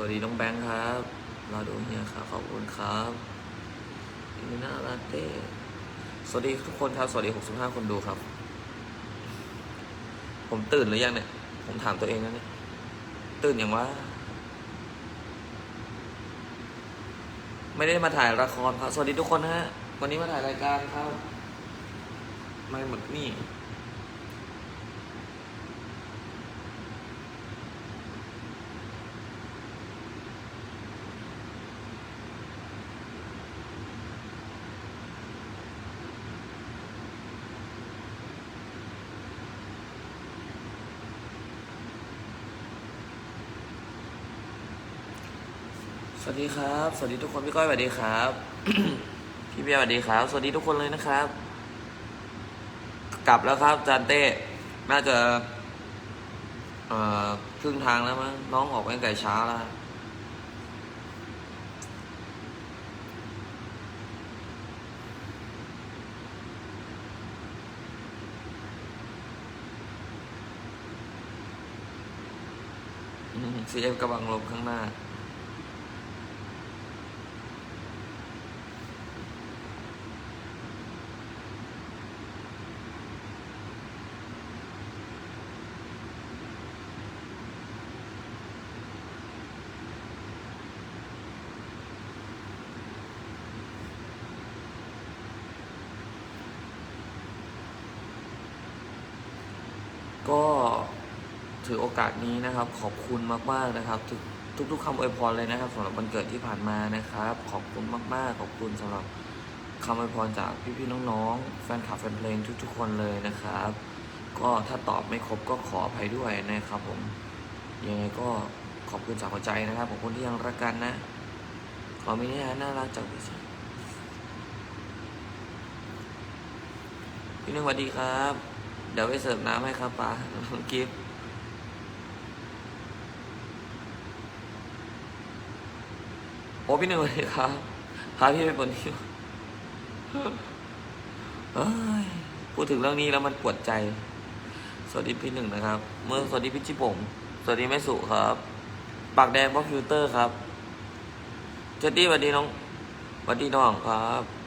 วัสดีน้องแบงค์ครับรอดูเฮียครับขอบคุณครับอิมินาลาเต้สวัสดีทุกคนครับ สวัสดี 65 คนดูครับ ผมตื่นหรือยังเนี่ย ผมถามตัวเองนะเนี่ย ตื่นอย่างว่า ไม่ได้มาถ่ายละครครับ สวัสดีทุกคนนะฮะ วันนี้มาถ่ายรายการครับ ไม่หมดนี่ สวัสดีครับ สวัสดีทุกคนพี่ก้อยสวัสดีครับ พี่เบียร์สวัสดีครับ สวัสดีทุกคนเลยนะครับ กลับแล้วครับจานเต้ น่าจะเอ่อครึ่งทางแล้วมั้งน้องออกไปตั้งแต่เช้าแล้วซีเอฟกำลังลมข้างหน้า ก็ถือโอกาสนี้นะครับ ขอบคุณมากๆนะครับ ทุกทุกๆคำอวยพรเลยนะครับสำหรับวันเกิดที่ผ่านมานะครับ ขอบคุณมากๆ ขอบคุณสำหรับคำอวยพรจากพี่ๆน้องๆแฟนคลับแฟนเพลงทุก ๆ คนเลยนะครับ ก็ถ้าตอบไม่ครบก็ขออภัยด้วยนะครับผมยังไงก็ขอบคุณจากหัวใจนะครับขอบคุณที่ยังรักกันนะ ขอมีนื้อหาน่ารักจากพี่ชายพี่หนึ่งสวัสดีครับ เดี๋ยวไปเสิร์ฟน้ำให้ครับป้าน้องกิฟต์โอ้พี่หนึ่งสวัสดีครับพาพี่ไปบนที่พูดถึงเรื่องนี้แล้วมันปวดใจ สวัสดีพี่หนึ่งนะครับ เมื่อสวัสดีพี่จิผมสวัสดีแม่สุครับ ปากแดงเพราะฟิลเตอร์ครับ เจดดี้สวัสดีน้องสวัสดีน้องครับ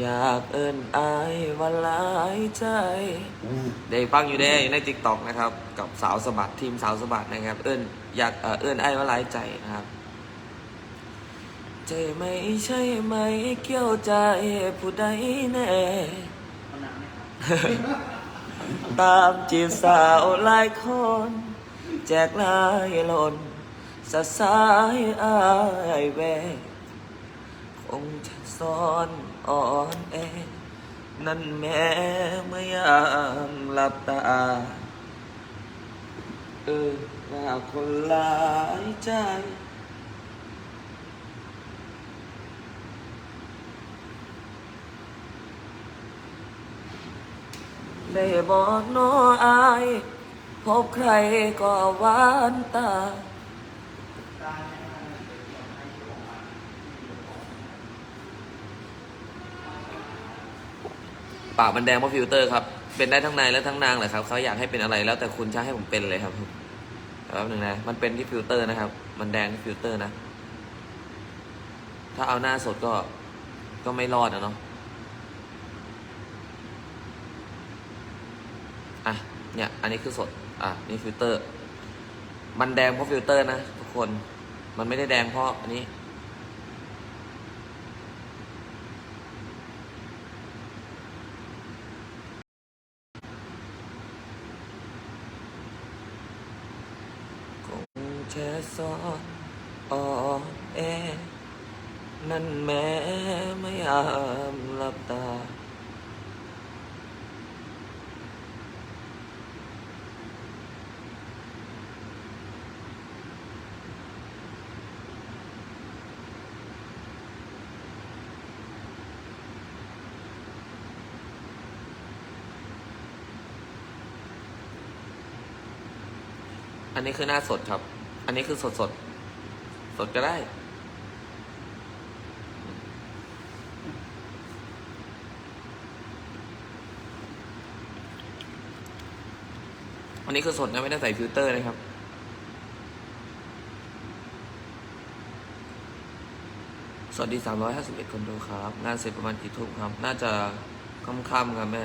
อยากเอิ้นอายว่าหลายใจ ได้ฟังอยู่ได้ในติ๊กต็อกนะครับ กับสาวสะบัดทีมสาวสะบัดนะครับ เอิ้นอยากเอ่อเอิ้นไอ้ายว่าหลายใจนะครับ ใจไม่ใช่ไหมเกี่ยวใจผู้ใดแน่ ตามจีบสาวหลายคน แจกหลายหล่นสะสายอายแวกคงจะซ่อน อ่อนแอ นั่นแม้เมื่อยามหลับตา เออหน้าคนหลายใจได้บอกน้ออาย พบใครก็หวานตา ปากมันแดงเพราะฟิลเตอร์ครับ เป็นได้ทั้งในและทั้งนางแหละครับเขาอยากให้เป็นอะไรแล้วแต่คุณจะให้ผมเป็นเลยครับแป๊บหนึ่งนะ มันเป็นที่ฟิลเตอร์นะครับ มันแดงที่ฟิลเตอร์นะ ถ้าเอาหน้าสดก็ ก็ไม่รอดนะเนาะ อะ เนี่ย อันนี้คือสด อะ นี่ฟิลเตอร์ มันแดงเพราะฟิลเตอร์นะทุกคน มันไม่ได้แดงเพราะอันนี้ ค งแค่ซ้อนอ่อนแอ นั่นแม้ไม่ยามหลับตา อันนี้คือหน้าสดครับ อันนี้คือสดสด สดก็ได้ อันนี้คือสดนะไม่ได้ใส่ฟิลเตอร์นะครับสวัสดีอ็ดคนดูครับ งานเสร็จประมาณกี่ทุ่มครับ น่าจะค่ำๆครับแม่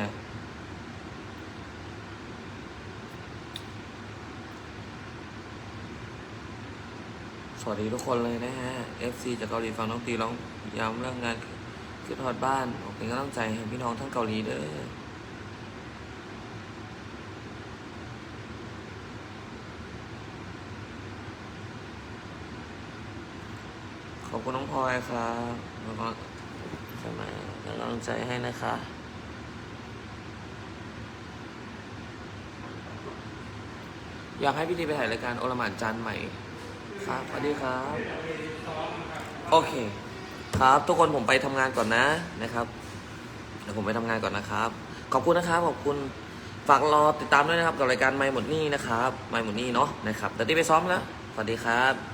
สวัสดีทุกคนเลยนะฮะ FC จากเกาหลีฟังน้องตีร้องย้ำเรื่องงานขึ้นทอดบ้านผมเป็นกำลังใจให้พี่น้องทั้งเกาหลีเด้อขอบคุณน้องพลอยครับแล้วก็สมัยเป็นกำลังใจให้นะคะอยากให้พี่ทีไปถ่ายรายการโอลหมานจานใหม่ ครับสวัสดีครับ โอเค ครับ ทุกคนผมไปทำงานก่อนนะนะครับเดี๋ยวผมไปทำงานก่อนนะครับ ขอบคุณนะครับขอบคุณฝากรอติดตามด้วยนะครับกับรายการไม่หมดนี่นะครับไม่หมดนี่เนาะนะครับแต่ที่ไปซ้อมแล้วสวัสดีครับ